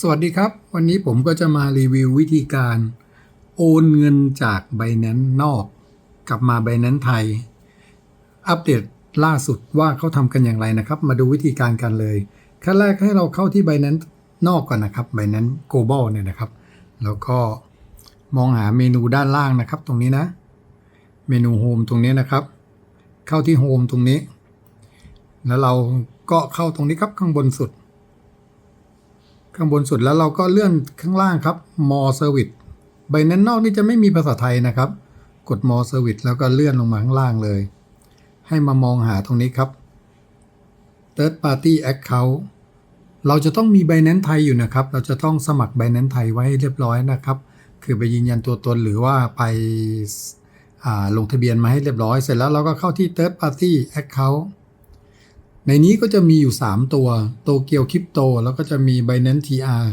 สวัสดีครับ วันนี้ผมก็จะมารีวิววิธีการ โอนเงินจาก b บ n a n c e นอก กลับมา b บ n a n c e ไทย อัปเดตล่าสุดว่าเขาทำกันอย่างไรนะครับ มาดูวิธีการกันเลยขั้นแรกให้เราเข้าที่ b บ n a n c e นอกก่อนนะครับ b บ n a n c e Global เนี่ยนะครับ แล้วก็มองหาเมนูด้านล่างนะครับ ตรงนี้นะ เมนูโฮมตรงนี้นะครับ เข้าที่โฮมตรงนี้ แล้วเราก็เข้าตรงนี้ครับข้างบนสุด ข้างบนสุดแล้วเราก็เลื่อนข้างล่างครับ more service ใบนั้นนอกนี่จะไม่มีภาษาไทยนะครับ กด more service แล้วก็เลื่อนลงมาข้างล่างเลย ให้มามองหาตรงนี้ครับ third party account เราจะต้องมี b บ n a n c e ไทยอยู่นะครับ เราจะต้องสมัคร b บ n a n c e ไทยไว้ให้เรียบร้อยนะครับ คือไปยืนยันตัวตนหรือว่าไปาลงทะเบียนมาให้เรียบร้อย เสร็จแล้วเราก็เข้าที่ third party account ในนี้ก็จะมีอยู่ 3 ตัวโตเกียวคริปโตแล้วก็จะมี Binance TR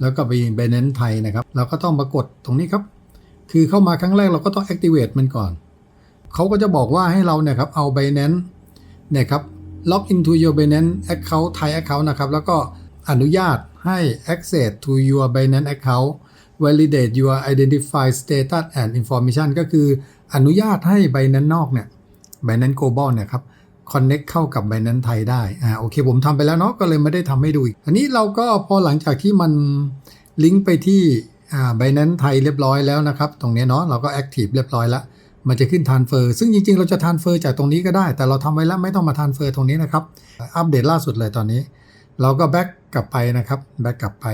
แล้วก็ไป Binance ไทยนะครับ เราก็ต้องมากดตรงนี้ครับ คือเข้ามาครั้งแรกเราก็ต้อง activate มันก่อน เขาก็จะบอกว่าให้เราเนี่ยครับเอา Binance เนี่ยครับ log into your Binance account Thai account นะครับ แล้วก็อนุญาตให้ access to your Binance account validate your identify status and information ก็คืออนุญาตให้ Binance นอกเนี่ย Binance Global เนี่ยครับ Connect เข้ากับ Binance ไทยได้ อ่า โอเค ผมทำไปแล้วเนาะ ก็เลยไม่ได้ทำให้ดูอีก อันนี้เราก็พอหลังจากที่มันลิงก์ไปที่ อ่า Binance ไทยเรียบร้อยแล้วนะครับ ตรงนี้เนาะ เราก็ Active เรียบร้อยแล้ว มันจะขึ้น Transfer ซึ่งจริง ๆ เราจะ Transfer จากตรงนี้ก็ได้ แต่เราทำไว้แล้วไม่ต้องมา Transfer ตรงนี้นะครับ อัปเดตล่าสุดเลยตอนนี้ เราก็ back กลับไปนะครับ back กลับไป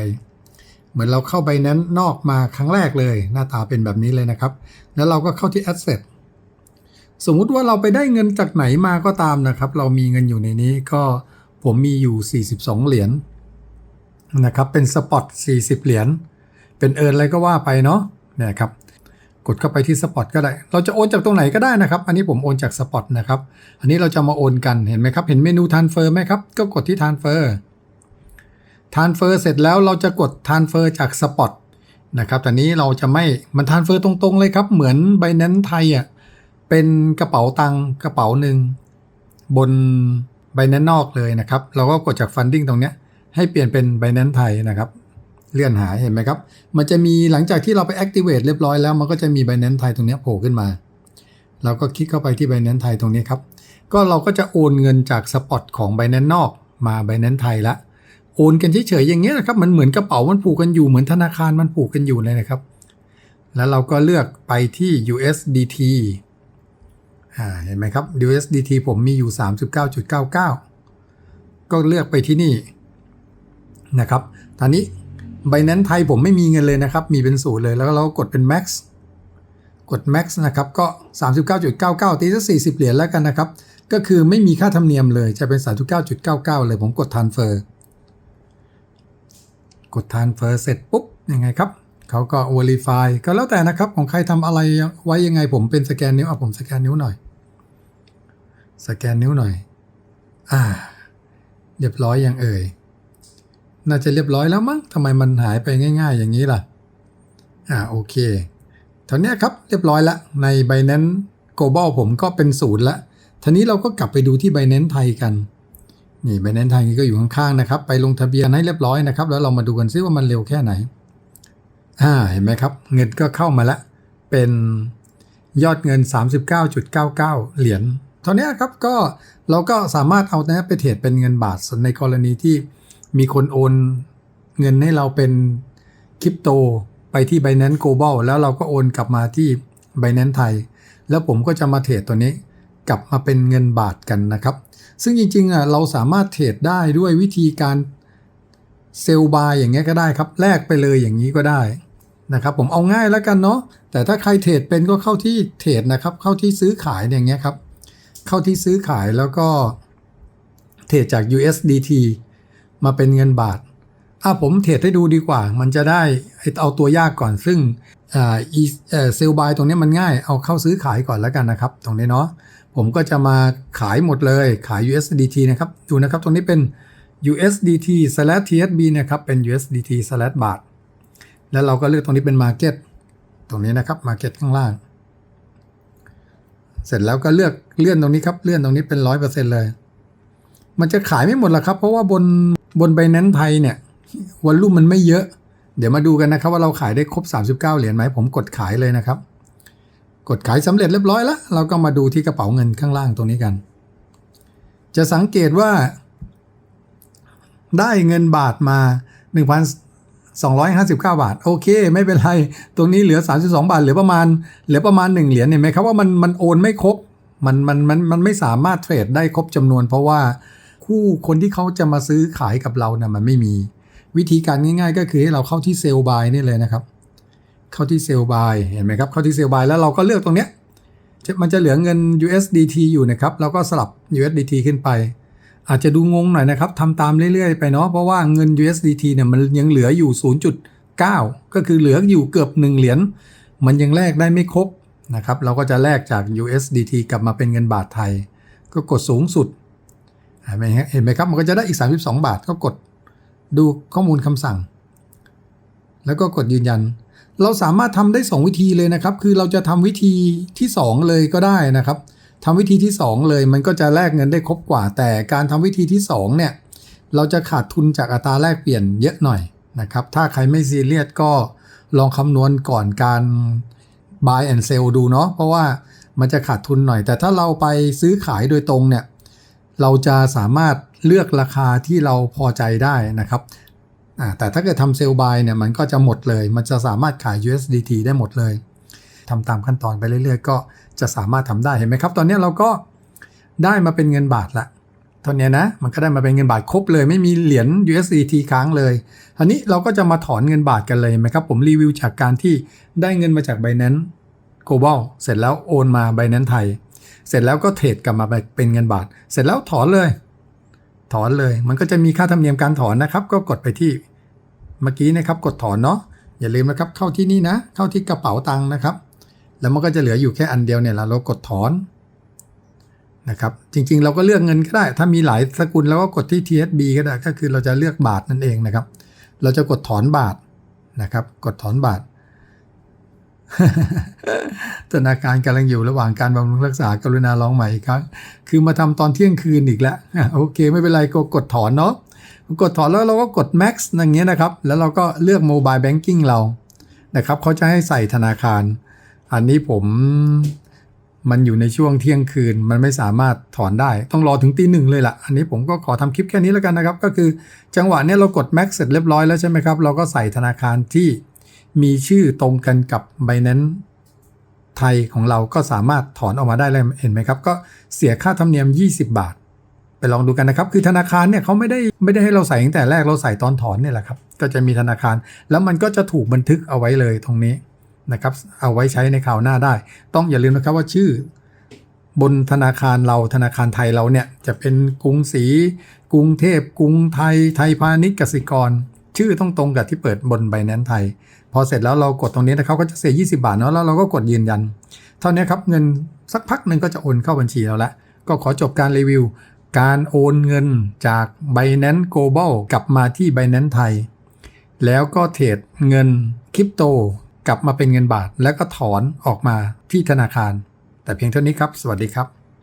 เหมือนเราเข้า Binance นอกมาครั้งแรกเลย หน้าตาเป็นแบบนี้เลยนะครับ แล้วเราก็เข้าที่ Asset สมมุติว่าเราไปได้เงินจากไหนมาก็ตามนะครับ เรามีเงินอยู่ในนี้ก็ผมมีอยู่ 42 เหรียญนะครับ เป็นสปอต40 เหรียญ เป็นเอิร์นอะไรก็ว่าไปเนาะเนี่ยครับ กดเข้าไปที่สปอตก็ได้ เราจะโอนจากตรงไหนก็ได้นะครับ อันนี้ผมโอนจากสปอตนะครับ อันนี้เราจะมาโอนกัน เห็นไหมครับ เห็นเมนูทานเฟอร์ไหมครับ ก็กดที่ทานเฟอร์ทานเฟอร์เสร็จแล้วเราจะกดทานเฟอร์จากสปอตนะครับ แต่นี้เราจะไม่ มันทานเฟอร์ตรงๆเลยครับ เหมือนไบแนนไทยอะ เป็นกระเป๋าตังกระเป๋าหนึ่งบน b บ n a n c e นอกเลยนะครับ เราก็กดจาก Funding ตรงเนี้ยให้เปลี่ยนเป็น b บ n a n c e ไทยนะครับเลื่อนหาเห็นไหมครับ มันจะมีหลังจากที่เราไป Activate เรียบร้อยแล้ว มันก็จะมี b บ n a n c e ไทยตรงนี้โผล่ขึ้นมา เราก็คลิกเข้าไปที่ b บ n a n c e ไทยตรงนี้ครับ ก็เราก็จะโอนเงินจากสปอตของ b บ n a n c e นอกมา b บ n a n c e ไทยละ โอนกันเฉยๆอย่างเงี้ยนะครับ มันเหมือนกระเป๋ามันผูกกันอยู่ เหมือนธนาคารมันผูกกันอยู่เลยนะครับ แล้วเราก็เลือกไปที่ USDT อ่าเห็นไหมครับ USDT ผมมีอยู่ 39.99 ก็เลือกไปที่นี่นะครับ ตอนนี้ Binance ไทยผมไม่มีเงินเลยนะครับ มีเป็นศูนย์เลย แล้วเราก็กดเป็น Max กด Max นะครับ ก็ 39.99 ตีสัก40 เหรียญแล้วกันนะครับ ก็คือไม่มีค่าธรรมเนียมเลย จะเป็น 39.99 เลย ผมกด Transfer กด Transfer เสร็จปุ๊บ ยังไงครับ เขาก็ Verify ก็แล้วแต่นะครับ ของใครทำอะไรไว้ยังไงผมเป็นสแกนนิ้วอะผมสแกนนิ้วหน่อย สแกนนิ้วหน่อย อ่า เรียบร้อยยังเอ่ย น่าจะเรียบร้อยแล้วมั้งทำไมมันหายไปง่าย ๆ อย่างนี้ล่ะ อ่าโอเคตอนนี้ครับเรียบร้อยละใน Binance Global ผมก็เป็นศูนย์ละทีนี้เราก็กลับไปดูที่ Binance ไทยกัน นี่ Binance ไทยก็อยู่ข้างๆนะครับ ไปลงทะเบียนให้เรียบร้อยนะครับ แล้วเรามาดูกันซิว่ามันเร็วแค่ไหน อ่าเห็นไหมครับ เงินก็เข้ามาละ เป็นยอดเงิน 39.99 เหรียญเท่านี้ครับก็เราก็สามารถเอาเนี้ยไปเทรดเป็นเงินบาทในกรณีที่มีคนโอนเงินให้เราเป็นคริปโตไปที่ Binance Global แล้วเราก็โอนกลับมาที่ Binance ไทย แล้วผมก็จะมาเทรดตัวนี้กลับมาเป็นเงินบาทกันนะครับ ซึ่งจริงๆอะเราสามารถเทรดได้ด้วยวิธีการเซลบายอย่างเงี้ยก็ได้ครับ แลกไปเลยอย่างนี้ก็ได้ นะครับผมเอาง่ายแล้วกันเนาะแต่ถ้าใครเทรดเป็นก็เข้าที่เทรดนะครับ เข้าที่ซื้อขายอย่างเงี้ยครับ เข้าที่ซื้อขายแล้วก็เทรดจาก USDT มาเป็นเงินบาทอะผมเทรดให้ดูดีกว่า มันจะได้เอาตัวยากก่อนซึ่งอ่าอีเซลบายตรงนี้มันง่ายเอาเข้าซื้อขายก่อนแล้วกันนะครับ ตรงนี้เนาะผมก็จะมาขายหมดเลยขาย USDT นะครับ ดูนะครับตรงนี้เป็น USDT slash TSB นะครับเป็น USDT slash บาท แล้วเราก็เลือกตรงนี้เป็น Market ตรงนี้นะครับ Market ข้างล่าง เสร็จแล้วก็เลือกเลื่อนตรงนี้ครับ เลื่อนตรงนี้เป็นร้อยเปอร์เซ็นเลย มันจะขายไม่หมดหรอกครับ เพราะว่าบนบน b บ n a n c e ไทยเนี่ยวอลลุ่มมันไม่เยอะ เดี๋ยวมาดูกันนะครับว่าเราขายได้ครบ 39 เหรียญไหมผมกดขายเลยนะครับ กดขายสำเร็จเรียบร้อยแล้วเราก็มาดูที่กระเป๋าเงินข้างล่างตรงนี้กัน จะสังเกตว่าได้เงินบาทมา 259 บาท โอเค ไม่เป็นไร ตรงนี้เหลือ 32 บาท เหลือประมาณ เหลือประมาณ 1 เหรียญเห็นไหมครับว่ามันมันโอนไม่ครบมันมันมันมันไม่สามารถเทรดได้ครบจำนวน เพราะว่าคู่คนที่เขาจะมาซื้อขายกับเรานะ่ะมันไม่มีวิธีการง่าย ๆ ก็คือให้เราเข้าที่เซลล์บายนี่เลยนะครับ เข้าที่เซลล์บายเห็นไหมครับเข้าที่เซลล์บายแล้วเราก็เลือกตรงเนี้ยมันจะเหลือเงิน USDT อยู่นะครับ แล้วก็สลับ USDT ขึ้นไป อาจจะดูงงหน่อยนะครับทำตามเรื่อยๆ ไปเนาะเพราะว่าเงิน USDT เนี่ยมันยังเหลืออยู่ 0.9 ก็คือเหลืออยู่เกือบ1เหรียญมันยังแลกได้ไม่ครบนะครับเราก็จะแลกจาก USDT กลับมาเป็นเงินบาทไทย ก็กดสูงสุดเห็นไหมฮะเห็นไหมครับมันก็จะได้อีก 32 บาทก็กดดูข้อมูลคำสั่ง แล้วก็กดยืนยัน เราสามารถทำได้ 2 วิธีเลยนะครับ คือเราจะทำวิธีที่ 2 เลยก็ได้นะครับ ทำวิธีที่ 2 เลยมันก็จะแลกเงินได้ครบกว่า แต่การทำวิธีที่2เนี่ยเราจะขาดทุนจากอัตราแลกเปลี่ยนเยอะหน่อยนะครับ ถ้าใครไม่ซีเรียสก็ลองคำนวณก่อนการ buy and sell ดูเนาะเพราะว่ามันจะขาดทุนหน่อย แต่ถ้าเราไปซื้อขายโดยตรงเนี่ยเราจะสามารถเลือกราคาที่เราพอใจได้นะครับแต่ถ้าเกิดทำเซลล์บายเนี่ยมันก็จะหมดเลย มันจะสามารถขาย USDT ได้หมดเลยทำตามขั้นตอนไปเรื่อยๆ ก็ จะสามารถทำได้เห็นไหมครับ ตอนนี้เราก็ได้มาเป็นเงินบาทละตอนนี้นะมันก็ได้มาเป็นเงินบาทครบเลย ไม่มีเหรียญ USDT ค้างเลยอันนี้เราก็จะมาถอนเงินบาทกันเลยเห็นไหมครับ ผมรีวิวจากการที่ได้เงินมาจาก Binance Global เสร็จแล้วโอนมา Binance ไทย เสร็จแล้วก็เทรดกลับมาเป็นเงินบาท เสร็จแล้วถอนเลย ถอนเลย มันก็จะมีค่าธรรมเนียมการถอนนะครับ ก็กดไปที่เมื่อกี้นะครับ กดถอนเนาะอย่าลืมนะครับเข้าที่นี่นะ เข้าที่กระเป๋าตังค์นะครับ แล้วมันก็จะเหลืออยู่แค่อันเดียวเนี่ยเรากดถอนนะครับจริงๆ เราก็เลือกเงินก็ได้ ถ้ามีหลายสกุลเราก็กดที่ TSB ก็ได้ก็คือเราจะเลือกบาทนั่นเองนะครับ เราจะกดถอนบาทนะครับ กดถอนบาทธนาคารกำลังอยู่ระหว่างการบำรุงรักษากรุณาลองใหม่อีกครั้งคือมาทำตอนเที่ยงคืนอีกแล้วโอเค ไม่เป็นไรก็กดถอนเนาะกดถอนแล้วเราก็กด max อย่างเงี้ยนะครับ แล้วเราก็เลือก mobile banking เรานะครับเขาจะให้ใส่ธนาคาร อันนี้ผมมันอยู่ในช่วงเที่ยงคืนมันไม่สามารถถอนได้ ต้องรอถึงตีหนึ่งเลยล่ะ อันนี้ผมก็ขอทำคลิปแค่นี้แล้วกันนะครับ ก็คือจังหวะนี้เรากด max เสร็จเรียบร้อยแล้วใช่ไหมครับ เราก็ใส่ธนาคารที่มีชื่อตรงกันกับ Binance ไทยของเราก็สามารถถอนออกมาได้เลยเห็นไหมครับ ก็เสียค่าธรรมเนียม 20 บาท ไปลองดูกันนะครับ คือธนาคารเนี่ยเขาไม่ได้ไม่ได้ให้เราใส่ตั้งแต่แรกเราใส่ตอนถอนเนี่ยแหละครับก็จะมีธนาคาร แล้วมันก็จะถูกบันทึกเอาไว้เลยตรงนี้ นะครับ เอาไว้ใช้ในคราวหน้าได้ ต้องอย่าลืมนะครับว่าชื่อบนธนาคารเราธนาคารไทยเราเนี่ยจะเป็นกรุงศรีกรุงเทพกรุงไทยไทยพาณิชย์กสิกร ชื่อต้องตรงกับที่เปิดบนใบแนนไทย พอเสร็จแล้วเรากดตรงนี้นะครับก็จะเสีย20 บาทเนาะแล้วเราก็กดยืนยัน เท่านี้ครับเงินสักพักหนึ่งก็จะโอนเข้าบัญชีเราล้วก็ขอจบการรีวิว การโอนเงินจาก Binance Global กลับมาที่ Binance ไทย แล้วก็เทรดเงินคริปโต กลับมาเป็นเงินบาท แล้วก็ถอนออกมาที่ธนาคาร แต่เพียงเท่านี้ครับ สวัสดีครับ